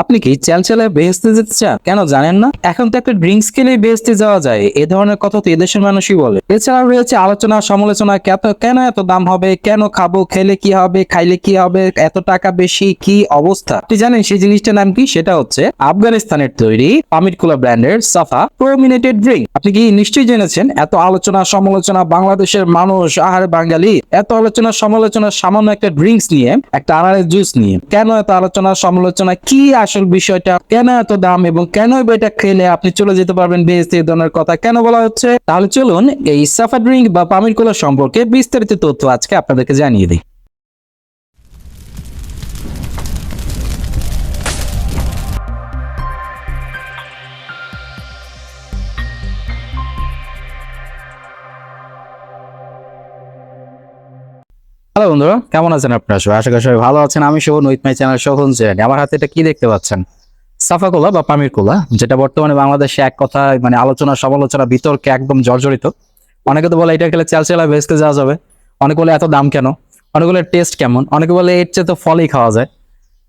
আপনি কি চ্যালচালায় বেহেস্তে যেতে চান? কেন জানেন না? এখন তো একটা ড্রিঙ্কস খেলেই বেহেস্তে যাওয়া যায়। এ ধরনের কথা তো এদেশের মানুষই বলে। এছাড়া রয়েছে আলোচনা, সমালোচনা। কেন এত দাম হবে? কেন খাব? খেলে কি হবে? খাইলে কি হবে? এত টাকা বেশি? কি অবস্থা? আপনি জানেন সেই জিনিসটার নাম কি? সেটা হচ্ছে আফগানিস্তানের তৈরি পামিরকুলা ব্র্যান্ডের সাফা প্রোমিনেটেড ড্রিঙ্ক। আপনি কি নিশ্চয়ই জেনেছেন? এত আলোচনা, সমালোচনা, বাংলাদেশের মানুষ, আহারে বাঙালি, এত আলোচনা, সমালোচনা, সামান্য একটা ড্রিঙ্কস নিয়ে, একটা আনারের জুস নিয়ে, কেন এত আলোচনা, সমালোচনা? কি আসল বিষয়টা কেন এত দাম এবং কেন এটা খেলে আপনি চলে যেতে পারবেন বেহেস্তি দনের কথা কেন বলা হচ্ছে? তাহলে চলুন এই সাফা ড্রিঙ্ক বা পামির কোলা সম্পর্কে বিস্তারিত তথ্য আজকে আপনাদেরকে জানিয়ে দিই। হ্যালো বন্ধুরা, কেমন আছেন আপনারা সবাই? আশা করি সবাই ভালো আছেন। আমি Shovan with my channel Shovan gen. আমার হাতে এটা কি দেখতে পাচ্ছেন? সাফা কোলা বা পামির কোলা যেটা বর্তমানে বাংলাদেশে এক কথা মানে আলোচনা, সমালোচনা, বিতর্কে একদম জর্জরিত। অনেকে তো বলে, এটা খেলে চালচালা ভেস্তে যাওয়া যাবে। অনেকে বলে, এত দাম কেন? অনেকে বলে, টেস্ট কেমন? অনেকে বলে, এর চেয়ে তো ফলই খাওয়া যায়।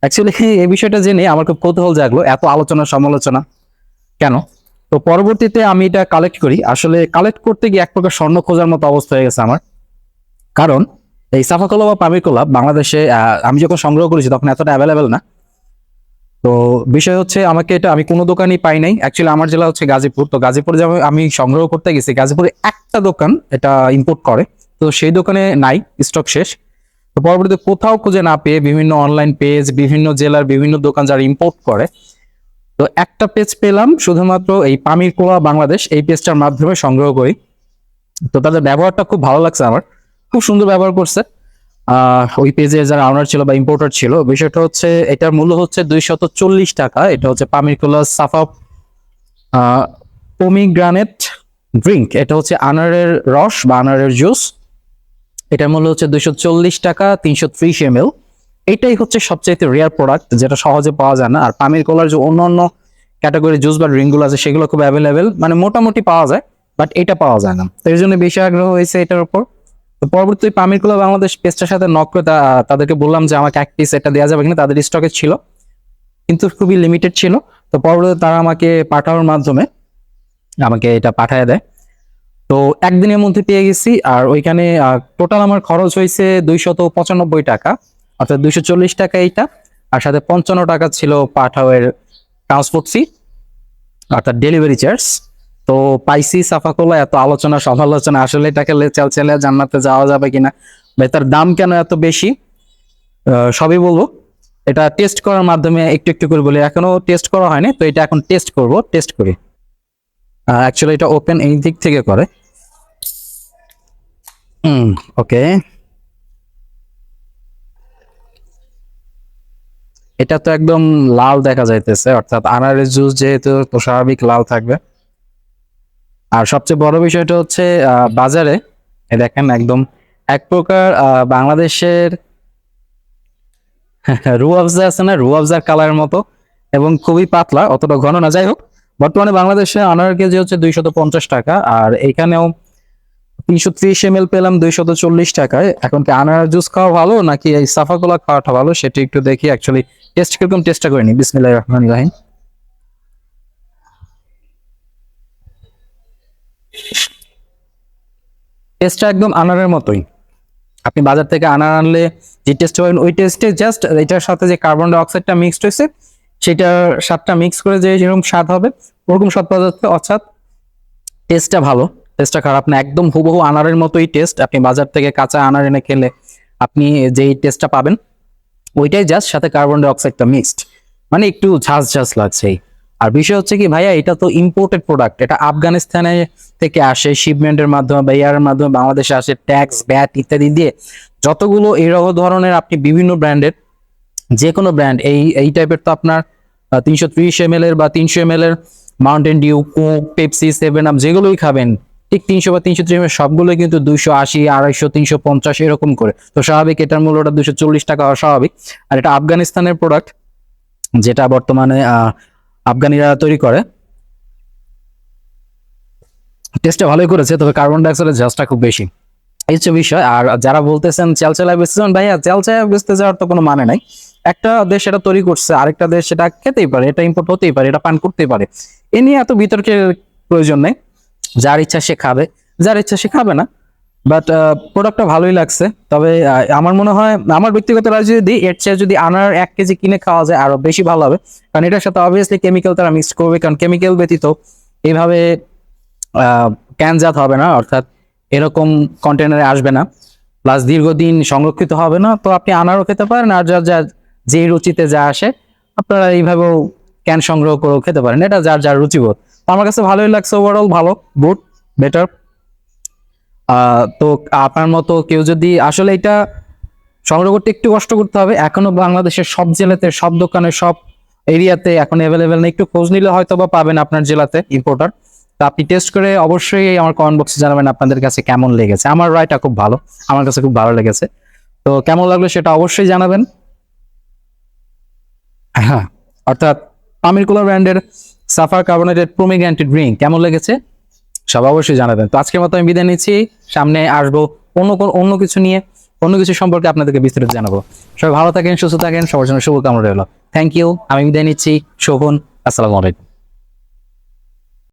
অ্যাকচুয়ালি এই বিষয়টা জেনে আমার খুব কৌতূহল জাগলো, এত আলোচনা, সমালোচনা। কেন? তো পরবর্তীতে আমি এটা কালেক্ট করি। আসলে কালেক্ট করতে গিয়ে এক প্রকার স্বর্ণ খোঁজার মতো অবস্থা হয়ে গেছে আমার। কারণ এই সাফা সাফাকলা বা পামির কলা বাংলাদেশে আমি যখন সংগ্রহ করেছি তখন এতটা অ্যাভেলেবেল না। তো বিষয় হচ্ছে আমাকে এটা, আমি কোনো দোকানই পাই নাই। অ্যাকচুয়ালি আমার জেলা হচ্ছে গাজীপুর। তো গাজীপুর যেমন আমি সংগ্রহ করতে গেছি, গাজীপুরে একটা দোকান এটা ইম্পোর্ট করে। তো সেই দোকানে নাই স্টক শেষ। তো পরবর্তীতে কোথাও খুঁজে না পেয়ে বিভিন্ন অনলাইন পেজ বিভিন্ন জেলার বিভিন্ন দোকান যারা ইম্পোর্ট করে, তো একটা পেজ পেলাম শুধুমাত্র এই পামির কোলা বাংলাদেশ। এই পেজটার মাধ্যমে সংগ্রহ করি। তো তাদের ব্যবহারটা খুব ভালো লাগছে আমার। খুব সুন্দর ব্যবহার করছে। ওই পেজে যারা অনার ছিল বা ইম্পোর্টার ছিল, বিষয়টা হচ্ছে এটার মূল্য হচ্ছে দুইশত চল্লিশ টাকা। এটা হচ্ছে পামিরকুলা সাফা পমিগ্রানেট ড্রিঙ্ক এটা হচ্ছে আনারের রস বা আনারের জুস এটার মূল্য হচ্ছে দুইশো চল্লিশ টাকা তিনশো ত্রিশ এম এল এটাই হচ্ছে সবচাইতে রেয়ার প্রোডাক্ট যেটা সহজে পাওয়া যায় না। আর পামির কোলার যে অন্য অন্য ক্যাটাগরি জুস বা ড্রিঙ্কগুলো আছে, সেগুলো খুব অ্যাভেলেবেল মানে মোটামুটি পাওয়া যায় বাট এটা পাওয়া যায় না। তো এই জন্য বেশি আগ্রহ হয়েছে এটার উপর। তো পরবর্তী পামির কোলা বাংলাদেশ পেজটার সাথে নক করে তাদেরকে বললাম যে আমাকে এক পিস এটা দেওয়া যাবে কিনা, তাদের স্টকে ছিল, কিন্তু খুবই লিমিটেড ছিল। তো পরবর্তীতে তারা আমাকে পাঠানোর মাধ্যমে আমাকে এটা পাঠায় দেয়। তো একদিনের মধ্যে পেয়ে গেছি, আর ওইখানে টোটাল আমার খরচ হয়েছে দুইশত পঁচানব্বই টাকা, অর্থাৎ দুইশো চল্লিশ টাকা এইটা, আর সাথে পঞ্চান্ন টাকা ছিল পাঠাওয়ের ট্রান্সপোর্ট ফি অর্থাৎ ডেলিভারি চার্জ তো পাইসি সাফাকোলা এত আলোচনা, সমালোচনা, আসলে এটাকে চাল চালে জান্নাতে যাওয়া যাবে কিনা? বা তার দাম কেন এত বেশি? সবই বলব। এটা টেস্ট করার মাধ্যমে একটু একটু করে বলি। এখনও টেস্ট করা হয়নি, তো এটা এখন টেস্ট করব টেস্ট করি। অ্যাকচুয়ালি এটা ওপেন এই দিক থেকে করে। হুম ওকে এটা তো একদম লাল দেখা যাইতেছে, অর্থাৎ আনারের জুস যেহেতু স্বাভাবিক লাল থাকবে। আর সবচেয়ে বড় বিষয়টা হচ্ছে বাজারে দেখেন একদম এক প্রকার বাংলাদেশের রু আফজা আছে না রু আফজার কালারের মতো এবং খুবই পাতলা, অতটা ঘন না। যাই হোক, বর্তমানে বাংলাদেশে আনার কেজি হচ্ছে দুইশত পঞ্চাশ টাকা, আর এখানেও তিনশো ত্রিশ এম এল পেলাম দুইশত চল্লিশ টাকায়। এখন কি আনার জুস খাওয়া ভালো, নাকি এই সাফাকোলা খাওয়াটা ভালো, সেটা একটু দেখি। অ্যাকচুয়ালি টেস্ট কীরকম টেস্টটা করে নি বিসমিল্লাহ রহমান রাহিম। টেস্টটা একদম আনারের মতোই। আপনি বাজার থেকে আনার আনলে যে টেস্ট পাবেন, ওই টেস্টে জাস্ট এটার সাথে যে কার্বন ডাই অক্সাইডটা মিক্সড হয়েছে, সেটার স্বাদটা মিক্স করে যে যেরকম স্বাদ হবে, ওরকম স্বাদ পাওয়া যাচ্ছে। অর্থাৎ টেস্টটা ভালো টেস্টটা খারাপ না, একদম হুবহু আনারের মতোই টেস্ট আপনি বাজার থেকে কাঁচা আনার এনে খেলে আপনি যেই টেস্টটা পাবেন, ওইটাই জাস্ট সাথে কার্বন ডাই অক্সাইডটা মিক্সড মানে একটু ঝাঁঝ ঝাঁঝ লাগছে আর বিষয় হচ্ছে কি, ভাইয়া, এটা তো ইম্পোর্টেড প্রোডাক্ট এটা আফগানিস্তানে থেকে আসে শিপমেন্টের মাধ্যমে বা এয়ারের মাধ্যমে বাংলাদেশে আসে ট্যাক্স ব্যাট ইত্যাদি দিয়ে যতগুলো এরকম ধরনের আপনি বিভিন্ন ব্র্যান্ডের যে কোনো ব্র্যান্ড এই এই টাইপের তো আপনার তিনশো ত্রিশ এম এর বা তিনশো এম এর Mountain Dew Coke Pepsi seven up যেগুলোই খাবেন, ঠিক তিনশো বা তিনশো ত্রিশ সবগুলোই কিন্তু দুইশো আশি, আড়াইশো, তিনশো পঞ্চাশ এরকম করে। তো স্বাভাবিক এটার মূল্যটা দুশো চল্লিশ টাকা স্বাভাবিক। আর এটা আফগানিস্তানের প্রোডাক্ট যেটা বর্তমানে আফগানিরা তৈরি করে। টেস্টটা ভালোই করেছে, তবে কার্বন ডাইঅক্সাইডের ঝাঁজটা খুব বেশি। এই হচ্ছে বিষয়, আর যারা বলতেছেন চালচালায় বেচতেছেন ভাইয়া চালচালায় বেচতে যাওয়ার তো কোনো মানে নাই। একটা দেশ সেটা তৈরি করছে, আরেকটা দেশ সেটা খেতেই পারে, এটা ইম্পোর্ট হতেই পারে, এটা পান করতেই পারে। এ নিয়ে এত বিতর্কের প্রয়োজন নেই, যার ইচ্ছা সে খাবে, যার ইচ্ছা সে খাবে না। বাট প্রোডাক্টটা ভালোই লাগছে। তবে আমার মনে হয়, আমার ব্যক্তিগত রায় যদি এর চেয়ে যদি আনার এক কেজি কিনে খাওয়া যায়, আরও বেশি ভালো হবে। কারণ এটার সাথে অবভিয়াসলি কেমিক্যাল তারা মিক্স করবে, কারণ কেমিক্যাল ব্যতীত এইভাবে ক্যানজাত হবে না, অর্থাৎ এরকম কন্টেনারে আসবে না। প্লাস দীর্ঘদিন সংরক্ষিত হবে না, তো আপনি আনারও খেতে পারেন, আর যা যা যে রুচিতে যা আসে, আপনারা এইভাবেও ক্যান সংগ্রহ করেও খেতে পারেন। এটা যার যার রুচিবোধ। আমার কাছে ভালোই লাগছে ওভারঅল ভালো গুড বেটার তো আপনার মতো কেউ যদি আসলে এটা সংগ্রহ করতে একটু কষ্ট করতে হবে, এখনও বাংলাদেশের সব জেলাতে, সব দোকানে, সব এরিয়াতে এখন অ্যাভেলেবেল নেই। একটু খোঁজ নিলে হয়তো বা পাবেন আপনার জেলাতে ইম্পোর্টার তো আপনি টেস্ট করে অবশ্যই আমার কমেন্ট বক্সে জানাবেন আপনাদের কাছে কেমন লেগেছে। আমার রায়টা খুব ভালো, আমার কাছে খুব ভালো লেগেছে। তো কেমন লাগল সেটা অবশ্যই জানাবেন। হ্যাঁ অর্থাৎ আমির কুলা ব্র্যান্ডের সাফার কার্বনেটেড প্রোমিগ্যান্টেড ড্রিঙ্ক কেমন লেগেছে? সব অবশ্যই জানাবেন। তো আজকের মতো আমি বিদায় নিচ্ছি। সামনে আসব অন্য কোন- অন্য কিছু নিয়ে, অন্য কিছু সম্পর্কে আপনাদেরকে বিস্তারিত জানাব। সবাই ভালো থাকেন, সুস্থ থাকেন, সবার জন্য শুভকামনা রইল। থ্যাংক ইউ আমি বিদায় নিচ্ছি। শোভন, আসসালামু আলাইকুম।